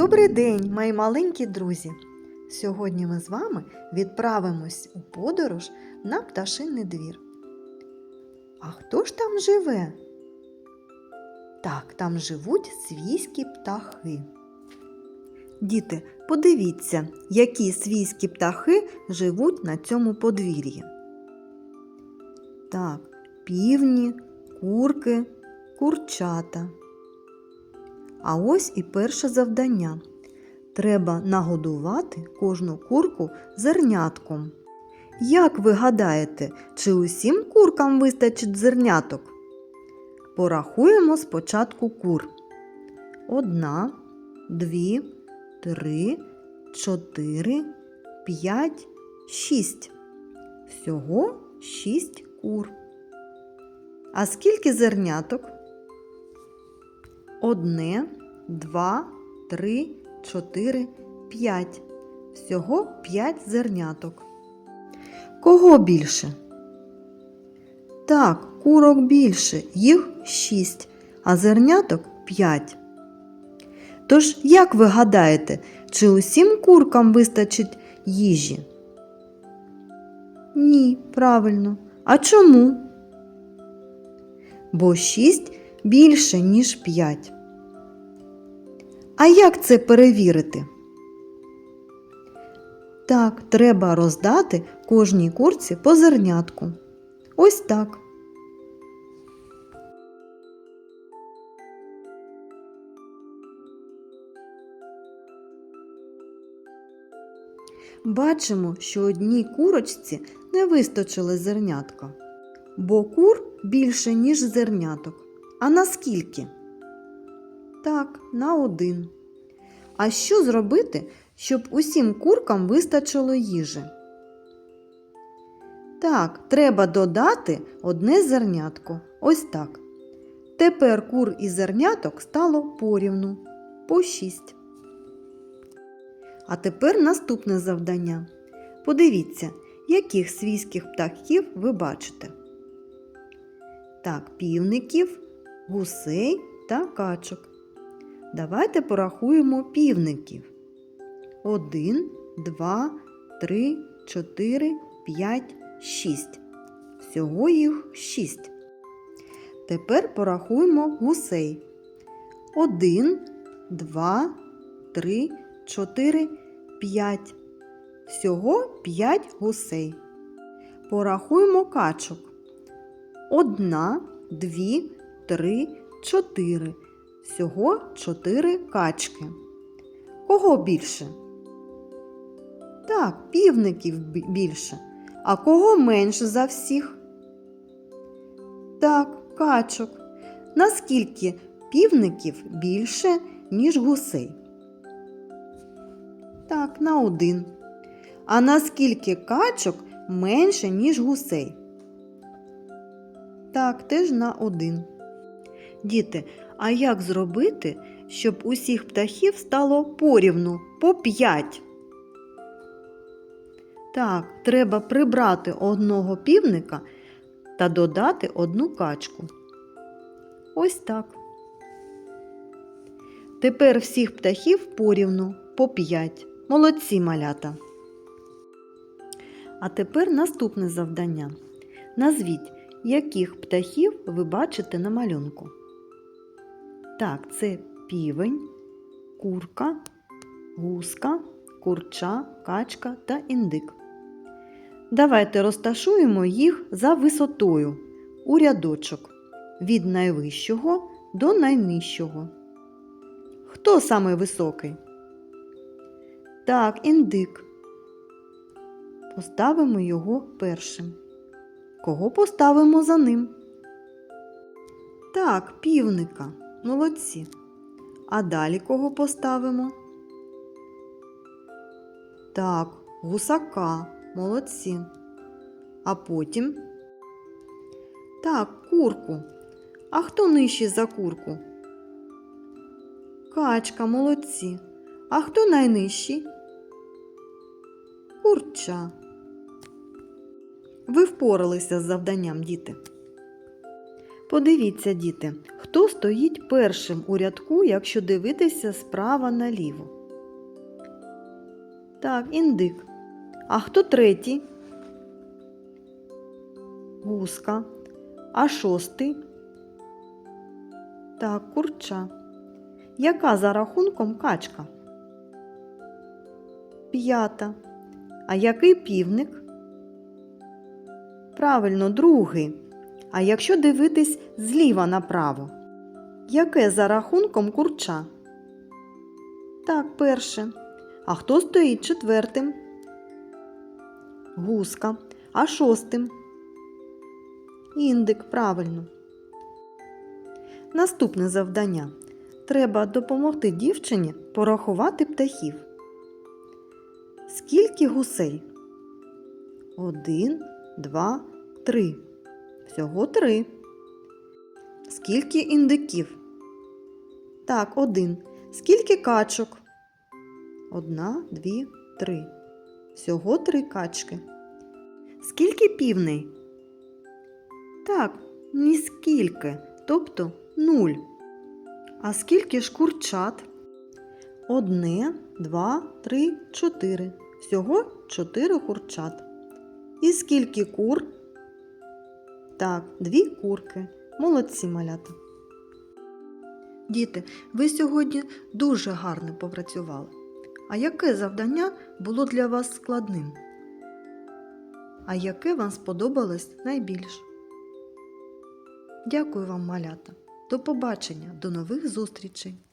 Добрий день, мої маленькі друзі! Сьогодні ми з вами відправимось у подорож на пташиний двір. А хто ж там живе? Так, там живуть свійські птахи. Діти, подивіться, які свійські птахи живуть на цьому подвір'ї. Так, півні, курки, курчата. А ось і перше завдання. Треба нагодувати кожну курку зернятком. Як ви гадаєте, чи усім куркам вистачить зерняток? Порахуємо спочатку кур. Одна, дві, три, чотири, п'ять, шість. Всього шість кур. А скільки зерняток? Одне, два, три, чотири, п'ять. Всього п'ять зерняток. Кого більше? Так, курок більше, їх шість, а зерняток п'ять. Тож, як ви гадаєте, чи усім куркам вистачить їжі? Ні, правильно. А чому? Бо шість більше, ніж 5. А як це перевірити? Так, треба роздати кожній курці по зернятку. Ось так. Бачимо, що одній курочці не вистачило зернятка, бо кур більше, ніж зерняток. А наскільки? Так, на один. А що зробити, щоб усім куркам вистачило їжі? Так, треба додати одне зернятко. Ось так. Тепер кур і зерняток стало порівну по шість. А тепер наступне завдання. Подивіться, яких свійських птахів ви бачите. Так, півників, гусей та качок. Давайте порахуємо півників. Один, два, три, чотири, п'ять, шість. Всього їх шість. Тепер порахуємо гусей. Один, два, три, чотири, п'ять. Всього п'ять гусей. Порахуємо качок. Одна, дві, три, чотири. Всього чотири качки. Кого більше? Так, півників більше. А кого менше за всіх? Так, качок. Наскільки півників більше, ніж гусей? Так, на один. А наскільки качок менше, ніж гусей? Так, теж на один. Діти, а як зробити, щоб усіх птахів стало порівну по п'ять? Так, треба прибрати одного півника та додати одну качку. Ось так. Тепер всіх птахів порівну по п'ять. Молодці малята. А тепер наступне завдання. Назвіть, яких птахів ви бачите на малюнку. Так, це півень, курка, гуска, курча, качка та індик. Давайте розташуємо їх за висотою у рядочок від найвищого до найнижчого. Хто самий високий? Так, індик. Поставимо його першим. Кого поставимо за ним? Так, півника. Молодці. А далі кого поставимо? Так, гусака. Молодці. А потім? Так, курку. А хто нижчий за курку? Качка, молодці. А хто найнижчий? Курча. Ви впоралися з завданням, діти. Подивіться, діти, хто стоїть першим у рядку, якщо дивитися справа наліво. Так, індик. А хто третій? Гуска. А шостий? Так, курча. Яка за рахунком качка? П'ята. А який півник? Правильно, другий. А якщо дивитись зліва направо? Яке за рахунком курча? Так, перше. А хто стоїть четвертим? Гуска. А шостим? Індик, правильно. Наступне завдання. Треба допомогти дівчині порахувати птахів. Скільки гусей? Один, два, три. Всього три. Скільки індиків? Так, один. Скільки качок? Одна, дві, три. Всього три качки. Скільки півней? Так, ніскільки, тобто нуль. А скільки ж курчат? Одне, два, три, чотири. Всього чотири курчат. І скільки кур? Так, дві курки. Молодці малята. Діти, ви сьогодні дуже гарно попрацювали. А яке завдання було для вас складним? А яке вам сподобалось найбільше? Дякую вам, малята. До побачення, до нових зустрічей!